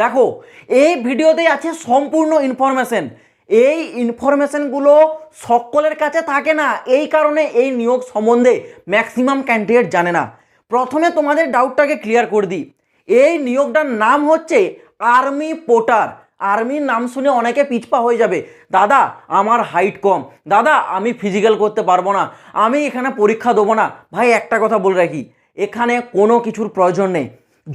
দেখো, এই ভিডিওতে আছে সম্পূর্ণ ইনফরমেশন এই ইনফরমেশনগুলো সকলের কাছে থাকে না, এই কারণে এই নিয়োগ সম্বন্ধে ম্যাক্সিমাম ক্যান্ডিডেট জানে না। প্রথমে তোমাদের ডাউটটাকে ক্লিয়ার করে দিই। এই নিয়োগটার নাম হচ্ছে আর্মি পোর্টার আর্মির নাম শুনে অনেকে পিছপা হয়ে যাবে। দাদা, আমার হাইট কম। দাদা, আমি ফিজিক্যাল করতে পারব না। আমি এখানে পরীক্ষা দেবো না। ভাই, একটা কথা বলে রাখি। এখানে কোনো কিছুর প্রয়োজন নেই।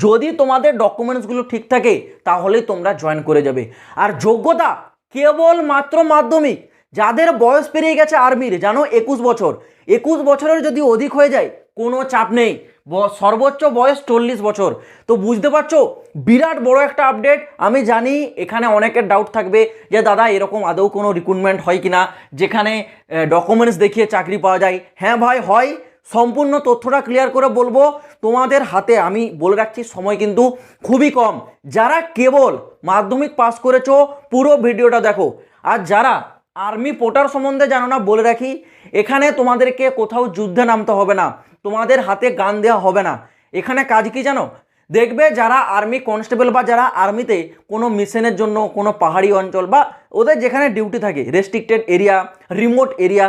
যদি তোমাদের ডকুমেন্টসগুলো ঠিক থাকে তাহলেই তোমরা জয়েন করে যাবে। আর যোগ্যতা কেবল মাত্র মাধ্যমিক, যাদের বয়স পেরিয়ে গেছে আর্মির, জানো, একুশ বছর। একুশ বছরের যদি অধিক হয়ে যায়, কোনো চাপ নেই। সর্বোচ্চ বয়স চল্লিশ বছর। তো বুঝতে পারছ? বিরাট বড় একটা আপডেট আমি জানি এখানে অনেকের ডাউট থাকবে যে, দাদা, এরকম আদৌ কোনো রিক্রুটমেন্ট হয় কি না যেখানে ডকুমেন্টস দেখিয়ে চাকরি পাওয়া যায়। হ্যাঁ ভাই, হয়। সম্পূর্ণ তথ্যটা ক্লিয়ার করে বলব। তোমাদের হাতে আমি বলে রাখছি, সময় কিন্তু খুবই কম। যারা কেবল মাধ্যমিক পাস করেছ, পুরো ভিডিওটা দেখো। আর যারা আর্মি পোর্টার সম্বন্ধে জানো না, বলে রাখি, এখানে তোমাদেরকে কোথাও যুদ্ধে নামতে হবে না। তোমাদের হাতে গান দেওয়া হবে না। এখানে কাজ কি জানো? দেখবে যারা আর্মি কনস্টেবল বা যারা আর্মিতে কোনো মিশনের জন্য কোনো পাহাড়ি অঞ্চল বা ওদের যেখানে ডিউটি থাকে রেস্ট্রিক্টেড এরিয়া রিমোট এরিয়া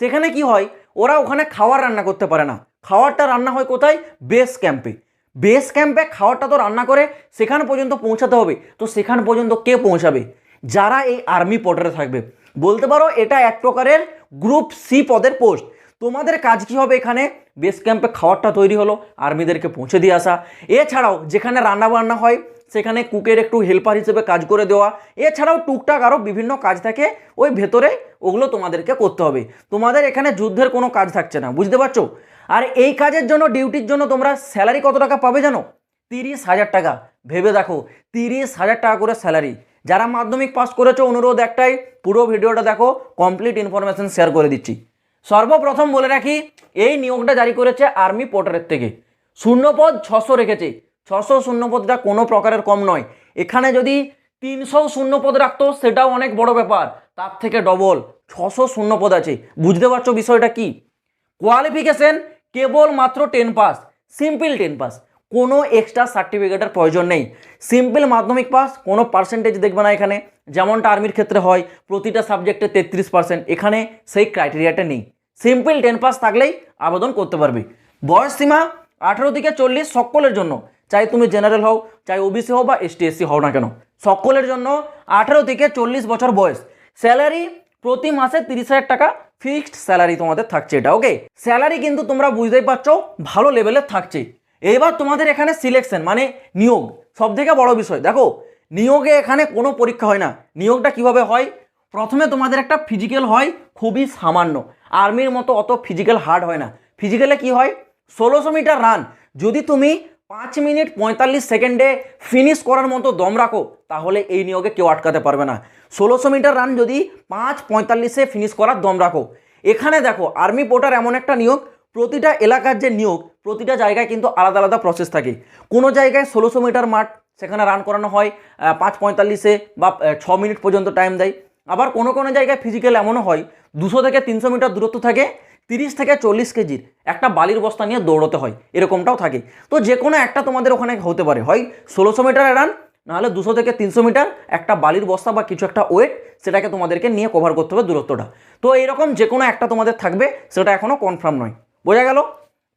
সেখানে কি হয়? ওরা ওখানে খাওয়ার রান্না করতে পারে না। খাওয়ারটা রান্না হয় কোথায়? বেস ক্যাম্পে। বেস ক্যাম্পে খাওয়ারটা তো রান্না করে, সেখান পর্যন্ত পৌঁছাতে হবে। তো সেখান পর্যন্ত কে পৌঁছাবে? যারা এই আর্মি পোর্টারে থাকবে। বলতে পারো এটা এক প্রকারের গ্রুপ সি পদের পোস্ট। তোমাদের কাজ কি হবে এখানে? বেস ক্যাম্পে খাওয়ারটা তৈরি হলো, আর্মিদেরকে পৌঁছে দিয়ে আসা। এছাড়াও যেখানে রান্না বান্না হয় সেখানে কুকের একটু হেল্পার হিসেবে কাজ করে দেওয়া। এছাড়াও টুকটাক আরও বিভিন্ন কাজ থাকে, ওই ভেতরে ওগুলো তোমাদেরকে করতে হবে। তোমাদের এখানে যুদ্ধের কোনো কাজ থাকছে না, বুঝতে পারছ? আর এই কাজের জন্য ডিউটির জন্য তোমরা স্যালারি কত টাকা পাবে জানো? তিরিশ হাজার টাকা। ভেবে দেখো, তিরিশ হাজার টাকা করে স্যালারি যারা মাধ্যমিক পাস করেছ, অনুরোধ একটাই, পুরো ভিডিওটা দেখো কমপ্লিট ইনফরমেশন শেয়ার করে দিচ্ছি। সর্বপ্রথম বলে রাখি, এই নিয়োগটা জারি করেছে আর্মি পোর্টারের থেকে। শূন্যপদ ছশো রেখেছে। ছশো শূন্যপদটা কোনো প্রকারের কম নয়। এখানে যদি তিনশো শূন্যপদ রাখতো, সেটাও অনেক বড় ব্যাপার। তার থেকে ডবল ছশো শূন্যপদ আছে। বুঝতে পারছ বিষয়টা কি? কোয়ালিফিকেশন কেবল মাত্র ten pass simple ten pass কোনো এক্সট্রা সার্টিফিকেটের প্রয়োজন নেই। সিম্পল মাধ্যমিক পাস কোনো পার্সেন্টেজ দেখবে না এখানে। যেমনটা আর্মির ক্ষেত্রে হয়, প্রতিটা সাবজেক্টে তেত্রিশ পার্সেন্ট এখানে সেই ক্রাইটেরিয়াটা নেই। সিম্পল টেন পাস থাকলেই আবেদন করতে পারবে। বয়স সীমা আঠেরো থেকে চল্লিশ সকলের জন্য। চাই তুমি জেনারেল হও, চাই ওবিসি হও বা এসটি এসসি হও না কেন। সকলের জন্য আঠেরো থেকে চল্লিশ বছর বয়স। স্যালারি প্রতি মাসে তিরিশ হাজার টাকা, ফিক্সড স্যালারি তোমাদের থাকছে এটা ওকে স্যালারি কিন্তু তোমরা বুঝতেই পারছ, ভালো লেভেলের থাকছে। এবার তোমাদের এখানে সিলেকশন মানে নিয়োগ। সব থেকে বড় বিষয়, দেখো, নিয়োগে এখানে কোনো পরীক্ষা হয় না। নিয়োগটা কীভাবে হয়? প্রথমে তোমাদের একটা ফিজিক্যাল হয়, খুবই সামান্য। আর্মির মতো অত ফিজিক্যাল হার্ড হয় না। ফিজিক্যালে কি হয়? ষোলোশো মিটার রান যদি তুমি পাঁচ মিনিট পঁয়তাল্লিশ সেকেন্ডে ফিনিশ করার মতো দম রাখো, তাহলে এই নিয়োগে কেউ আটকাতে পারবে না। ষোলোশো মিটার রান যদি পাঁচ পঁয়তাল্লিশে ফিনিশ করার দম রাখো। এখানে দেখো আর্মি পোর্টার এমন একটা নিয়োগ, প্রতিটা এলাকার যে নিয়োগ, প্রতিটা জায়গায় কিন্তু আলাদা আলাদা প্রসেস থাকে। কোনো জায়গায় ষোলোশো মিটার মাঠ, সেখানে রান করানো হয় পাঁচ পঁয়তাল্লিশে বা ছ মিনিট পর্যন্ত টাইম দেয়। আবার কোনো কোনো জায়গায় ফিজিক্যাল এমনও হয়, দুশো থেকে তিনশো মিটার দূরত্ব থাকে তিরিশ থেকে চল্লিশ কেজির একটা বালির বস্তা নিয়ে দৌড়তে হয়, এরকমটাও থাকে। তো যে কোনো একটা তোমাদের ওখানে হতে পারে, হয় ষোলোশো মিটারের রান নাহলে দুশো থেকে তিনশো মিটার একটা বালির বস্তা বা কিছু একটা ওয়েট সেটাকে তোমাদেরকে নিয়ে কভার করতে হবে দূরত্বটা। তো এইরকম যে কোনো একটা তোমাদের থাকবে, সেটা এখনও কনফার্ম নয়। বোঝা গেল?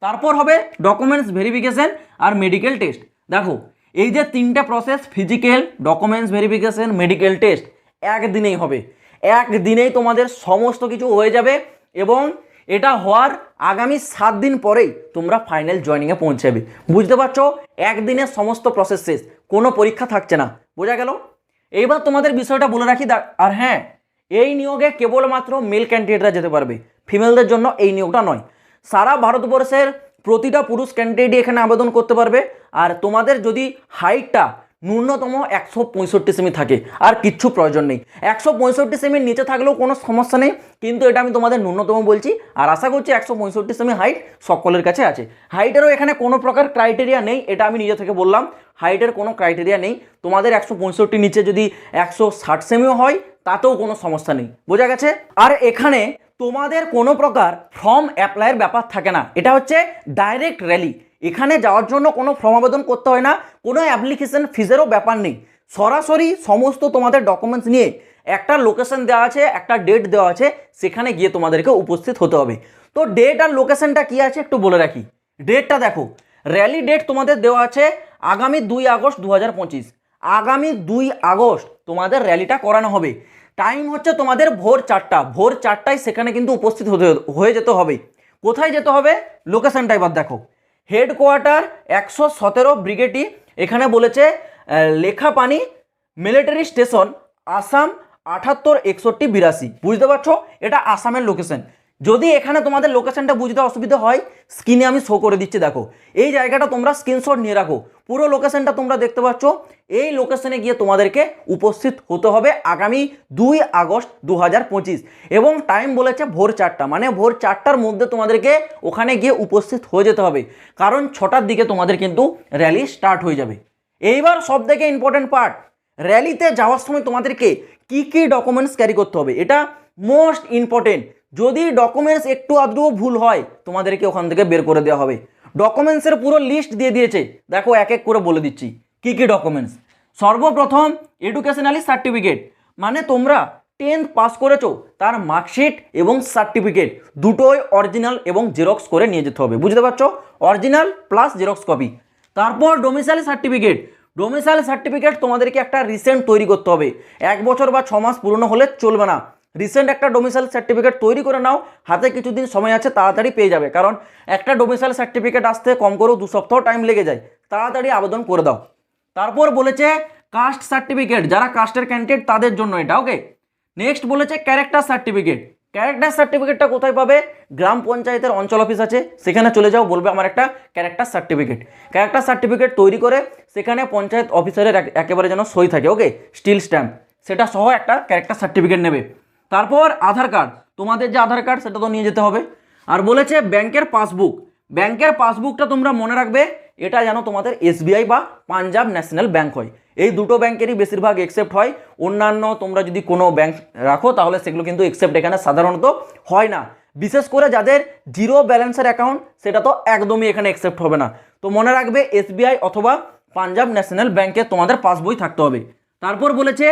তারপর হবে ডকুমেন্টস ভেরিফিকেশান আর মেডিকেল টেস্ট দেখো, এই যে তিনটা process physical documents verification medical test একদিনেই হবে। একদিনেই তোমাদের সমস্ত কিছু হয়ে যাবে এবং এটা হওয়ার আগামী সাত দিন পরেই তোমরা ফাইনাল জয়নিংয়ে পৌঁছাবে। বুঝতে পারছ? একদিনের সমস্ত প্রসেস শেষ। কোনো পরীক্ষা থাকছে না। বোঝা গেল? এইবার তোমাদের বিষয়টা বলে রাখি আর হ্যাঁ এই নিয়োগে কেবলমাত্র মেল ক্যান্ডিডেটরা যেতে পারবে। ফিমেলদের জন্য এই নিয়োগটা নয়। সারা ভারতবর্ষের প্রতিটা পুরুষ ক্যান্ডিডেটই এখানে আবেদন করতে পারবে। আর তোমাদের যদি হাইটটা ন্যূনতম একশো পঁয়ষট্টি সেমি থাকে, আর কিচ্ছু প্রয়োজন নেই। একশো পঁয়ষট্টি সেমির নিচে থাকলেও কোনো সমস্যা নেই, কিন্তু এটা আমি তোমাদের ন্যূনতম বলছি, আর আশা করছি একশো পঁয়ষট্টি সেমি হাইট সকলের কাছে আছে। হাইটেরও এখানে কোনো প্রকার ক্রাইটেরিয়া নেই, এটা আমি নিজে থেকে বললাম হাইটের কোনো ক্রাইটেরিয়া নেই। তোমাদের একশো পঁয়ষট্টি নিচে যদি একশো ষাট সেমিও হয়, তাতেও কোনো সমস্যা নেই, বোঝা গেছে? আর এখানে তোমাদের কোনো প্রকার ফর্ম অ্যাপ্লাইয়ের ব্যাপার থাকে না, এটা হচ্ছে ডাইরেক্ট র্যালি এখানে যাওয়ার জন্য কোনো ফর্ম আবেদন করতে হয় না, কোনো অ্যাপ্লিকেশন ফিজেরও ব্যাপার নেই। সরাসরি সমস্ত তোমাদের ডকুমেন্টস নিয়ে একটা লোকেশন দেওয়া আছে, একটা ডেট দেওয়া আছে, সেখানে গিয়ে তোমাদেরকে উপস্থিত হতে হবে। তো ডেট আর লোকেশনটা কি আছে একটু বলে রাখি। ডেটটা দেখো র্যালি ডেট তোমাদের দেওয়া আছে আগামী দুই আগস্ট দু হাজার পঁচিশ। আগামী দুই আগস্ট তোমাদের র্যালিটা করানো হবে। টাইম হচ্ছে তোমাদের ভোর চারটা। ভোর চারটায় সেখানে কিন্তু উপস্থিত হতে, হয়ে যেতে হবে। কোথায় যেতে হবে? লোকেশনটা এবার দেখো। হেডকোয়ার্টার একশো সতেরো ব্রিগেডই এখানে বলেছে লেখাপানি, মিলিটারি স্টেশন, আসাম আঠাত্তর একষট্টি, বিরাশি। বুঝতে পারছ? এটা আসামের লোকেশন যদি এখানে তোমাদের লোকেশনটা বুঝতে অসুবিধা হয় স্ক্রিনে আমি শো করে দিচ্ছি, দেখো। এই জায়গাটা তোমরা স্ক্রিনশট নিয়ে রাখো। পুরো লোকেশনটা তোমরা দেখতে পাচ্ছ। এই লোকেশনে গিয়ে তোমাদেরকে উপস্থিত হতে হবে আগামী দুই আগস্ট দু হাজার পঁচিশ। এবং টাইম বলেছে ভোর চারটা। মানে ভোর চারটার মধ্যে তোমাদেরকে ওখানে গিয়ে উপস্থিত হয়ে যেতে হবে। কারণ ছটার দিকে তোমাদের কিন্তু র্যালি স্টার্ট হয়ে যাবে। এইবার সব থেকে ইম্পর্টেন্ট পার্ট র্যালিতে যাওয়ার সময় তোমাদেরকে কি কি ডকুমেন্টস ক্যারি করতে হবে? এটা মোস্ট ইম্পর্টেন্ট যদি ডকুমেন্টস একটু আধটু ভুল হয়, তোমাদেরকে ওখান থেকে বের করে দেওয়া হবে। ডকুমেন্টসের পুরো লিস্ট দিয়ে দিয়েছে। দেখো এক এক করে বলে দিচ্ছি। কি কি ডকুমেন্টস সর্বপ্রথম এডুকেশনালি সার্টিফিকেট মানে তোমরা টেন্থ পাস করেছ, তার মার্কশিট এবং সার্টিফিকেট দুটোই অরিজিনাল এবং জেরক্স করে নিয়ে যেতে হবে। বুঝতে পারছ? অরিজিনাল প্লাস জেরক্স কপি তারপর ডোমিসাইল সার্টিফিকেট ডোমিসাইল সার্টিফিকেট তোমাদেরকে একটা রিসেন্ট তৈরি করতে হবে। এক বছর বা ছ মাস পুরনো হলে চলবে না। রিসেন্ট একটা ডোমিসাইল সার্টিফিকেট তৈরি করে নাও, হাতে কিছুদিন সময় আছে, তাড়াতাড়ি পেয়ে যাবে। কারণ একটা ডোমিসাইল সার্টিফিকেট আসতে কম করেও দু সপ্তাহ টাইম লেগে যায়। তাড়াতাড়ি আবেদন করে দাও। তারপর বলেছে কাস্ট সার্টিফিকেট যারা কাস্টের ক্যান্ডিডেট তাদের জন্য এটা ওকে নেক্সট বলেছে ক্যারেক্টার সার্টিফিকেট ক্যারেক্টার সার্টিফিকেটটা কোথায় পাবে? গ্রাম পঞ্চায়েতের অঞ্চল অফিস আছে, সেখানে চলে যাও, বলবে আমার একটা ক্যারেক্টার সার্টিফিকেট ক্যারেক্টার সার্টিফিকেট তৈরি করে, সেখানে পঞ্চায়েত অফিসারের একেবারে যেন সই থাকে ওকে স্টিল স্ট্যাম্প সেটা সহ একটা ক্যারেক্টার সার্টিফিকেট নেবে। তারপর আধার কার্ড। তোমাদের যে আধার কার্ড, সেটা তো নিয়ে যেতে হবে। আর বলেছে ব্যাংকের পাসবুক। ব্যাংকের পাসবুকটা তোমরা মনে রাখবে, এটা যেন তোমাদের এসবিআই বা পাঞ্জাব ন্যাশনাল ব্যাংক হয়। এই দুটো ব্যাংকেরই বেশিরভাগ একসেপ্ট হয়। অন্যান্য তোমরা যদি কোনো ব্যাংক রাখো, তাহলে সেগুলো কিন্তু একসেপ্ট এখানে সাধারণত হয় না। বিশেষ করে যাদের জিরো ব্যালেন্সের অ্যাকাউন্ট সেটা তো একদমই এখানে একসেপ্ট হবে না। তো মনে রাখবে, এসবিআই অথবা পাঞ্জাব ন্যাশনাল ব্যাংকে তোমাদের পাসবই থাকতে হবে। তারপর বলেছে,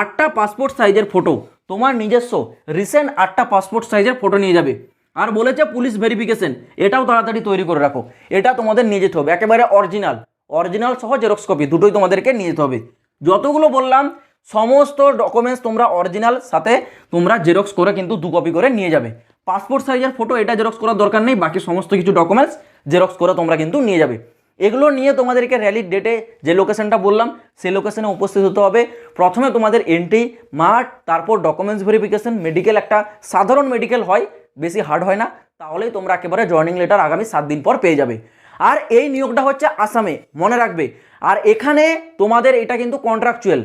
আটটা পাসপোর্ট সাইজের ফটো তোমার নিজস্ব রিসেন্ট আটটা পাসপোর্ট সাইজের ফটো নিয়ে যাবে। আর বলেছে পুলিশ ভেরিফিকেশন এটাও তাড়াতাড়ি তৈরি করে রাখো। এটা তোমাদের নিয়ে যেতে হবে। একেবারে অরিজিনাল অরিজিনাল সহ জেরক্স কপি দুটোই তোমাদেরকে নিয়ে যেতে হবে। যতগুলো বললাম, সমস্ত ডকুমেন্টস তোমরা অরিজিনাল সাথে তোমরা জেরক্স করে কিন্তু দু কপি করে নিয়ে যাবে। পাসপোর্ট সাইজের ফটো এটা জেরক্স করার দরকার নেই। বাকি সমস্ত কিছু ডকুমেন্টস জেরক্স করে তোমরা কিন্তু নিয়ে যাবে। এগুলো নিয়ে তোমাদেরকে র্যালির ডেটে যে লোকেশনটা বললাম, সেই লোকেশনে উপস্থিত হতে হবে। প্রথমে তোমাদের এন্ট্রি মাঠ, তারপর ডকুমেন্টস ভেরিফিকেশন মেডিকেল একটা সাধারণ মেডিকেল হয়, বেশি হার্ড হয় না, তাহলেই তোমরা একেবারে জয়নিং লেটার আগামী সাত দিন পর পেয়ে যাবে। আর এই নিয়োগটা হচ্ছে আসামে, মনে রাখবে। আর এখানে তোমাদের এটা কিন্তু কন্ট্রাকচুয়াল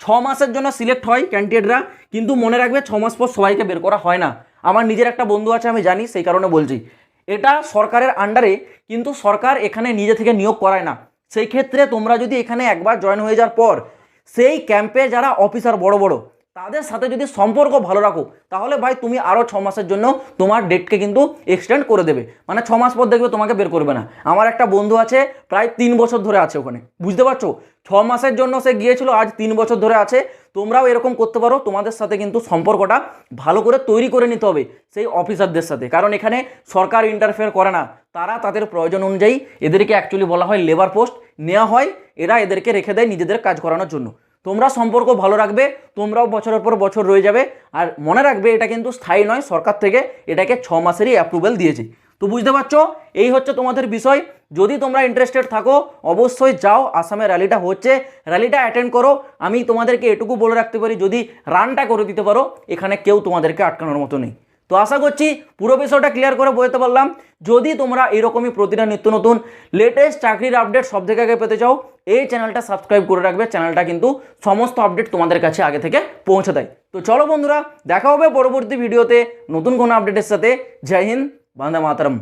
ছ মাসের জন্য সিলেক্ট হয় ক্যান্ডিডেটরা কিন্তু মনে রাখবে ছ মাস পর সবাইকে বের করা হয় না। আমার নিজের একটা বন্ধু আছে, আমি জানি, সেই কারণে বলছি। এটা সরকারের আন্ডারে কিন্তু সরকার এখানে নিজে থেকে নিয়োগ করায় না। সেই ক্ষেত্রে তোমরা যদি এখানে একবার জয়েন হয়ে যাওয়ার পর, সেই ক্যাম্পে যারা অফিসার বড় বড় তাদের সাথে যদি সম্পর্ক ভালো রাখো, তাহলে ভাই তুমি আরও ছ মাসের জন্য তোমার ডেটকে কিন্তু এক্সটেন্ড করে দেবে। মানে ছ মাস পর দেখবে তোমাকে বের করবে না। আমার একটা বন্ধু আছে, প্রায় তিন বছর ধরে আছে ওখানে। বুঝতে পারছ? ছ মাসের জন্য সে গিয়েছিল, আজ তিন বছর ধরে আছে। তোমরাও এরকম করতে পারো, তোমাদের সাথে কিন্তু সম্পর্কটা ভালো করে তৈরি করে নিতে হবে সেই অফিসারদের সাথে। কারণ এখানে সরকার ইন্টারফেয়ার করে না। তারা তাদের প্রয়োজন অনুযায়ী এদেরকে অ্যাকচুয়ালি বলা হয় লেবার পোস্ট নেওয়া হয়। এরা এদেরকে রেখে দেয় নিজেদের কাজ করানোর জন্য। তোমরা সম্পর্ক ভালো রাখবে, তোমরাও বছরের পর বছর রয়ে যাবে। আর মনে রাখবে, এটা কিন্তু স্থায়ী নয়, সরকার থেকে এটাকে ছ মাসেরই অ্যাপ্রুভেল দিয়েছে। তো বুঝতে পারছ? এই হচ্ছে তোমাদের বিষয়। যদি তোমরা ইন্টারেস্টেড থাকো, অবশ্যই যাও, আসামে র্যালিটা হচ্ছে। র্যালিটা অ্যাটেন্ড করো। আমি তোমাদেরকে এটুকু বলে রাখতে পারি, যদি রানটা করে দিতে পারো, এখানে কেউ তোমাদেরকে আটকানোর মতো নেই। তো আশা করছি পুরো বিষয়টা ক্লিয়ার করে বোঝাতে পারলাম। যদি তোমরা এরকমই প্রতিটা নিত্য নতুন লেটেস্ট চাকরির আপডেট সব থেকে আগে পেতে চাও, এই চ্যানেলটা সাবস্ক্রাইব করে রাখবে। চ্যানেলটা কিন্তু সমস্ত আপডেট তোমাদের কাছে আগে থেকে পৌঁছে দেয়। তো চলো বন্ধুরা, দেখা হবে পরবর্তী ভিডিওতে নতুন কোনো আপডেটের সাথে। জয় হিন্দ, বন্দে মাতরম।